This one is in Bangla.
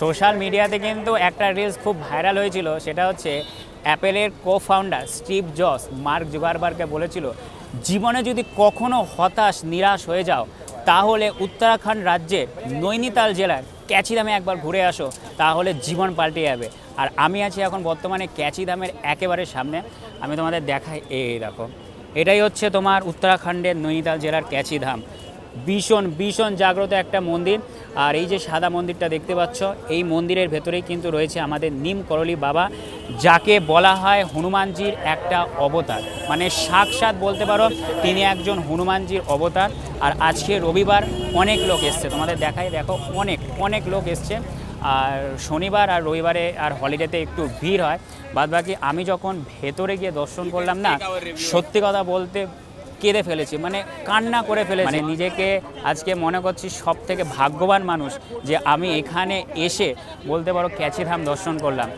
সোশ্যাল মিডিয়াতে কিন্তু একটা রিলস খুব ভাইরাল হয়েছিল, সেটা হচ্ছে অ্যাপেলের কো ফাউন্ডার স্টিভ জস, মার্ক জুগারবার্গকে বলেছিল, জীবনে যদি কখনো হতাশ, নিরাশ হয়ে যাও, তাহলে উত্তরাখণ্ড রাজ্যে নৈনিতাল জেলার ক্যাচি ক্যাচিধামে একবার ঘুরে আসো, তাহলে জীবন পাল্টে যাবে। আর আমি আছি এখন বর্তমানে ক্যাচি ক্যাচিধামের একেবারে সামনে। আমি তোমাদের দেখাই, এই দেখো, এটাই হচ্ছে তোমার উত্তরাখণ্ডের নৈনিতাল জেলার ক্যাচিধাম ভীষণ ভীষণ জাগ্রত একটা মন্দির। আর এই যে সাদা মন্দিরটা দেখতে পাচ্ছ, এই মন্দিরের ভেতরেই কিন্তু রয়েছে আমাদের নিম করলি বাবা, যাকে বলা হয় হনুমানজির একটা অবতার। মানে সাক্ষাৎ বলতে পারো, তিনি একজন হনুমানজির অবতার। আর আজকে রবিবার অনেক লোক এসছে, তোমাদের দেখাই দেখো, অনেক অনেক লোক এসছে। আর শনিবার আর রবিবারে আর হলিডেতে একটু ভিড় হয়। বাদবাকি আমি যখন ভেতরে গিয়ে দর্শন করলাম না, সত্যি কথা বলতে কেঁদে ফেলেছি মানে কান্না করে ফেলেছি। মানে নিজেকে আজকে মনে করছি সব থেকে ভাগ্যবান মানুষ যে আমি এখানে এসে বলতে পারো ক্যাচিধাম দর্শন করলাম।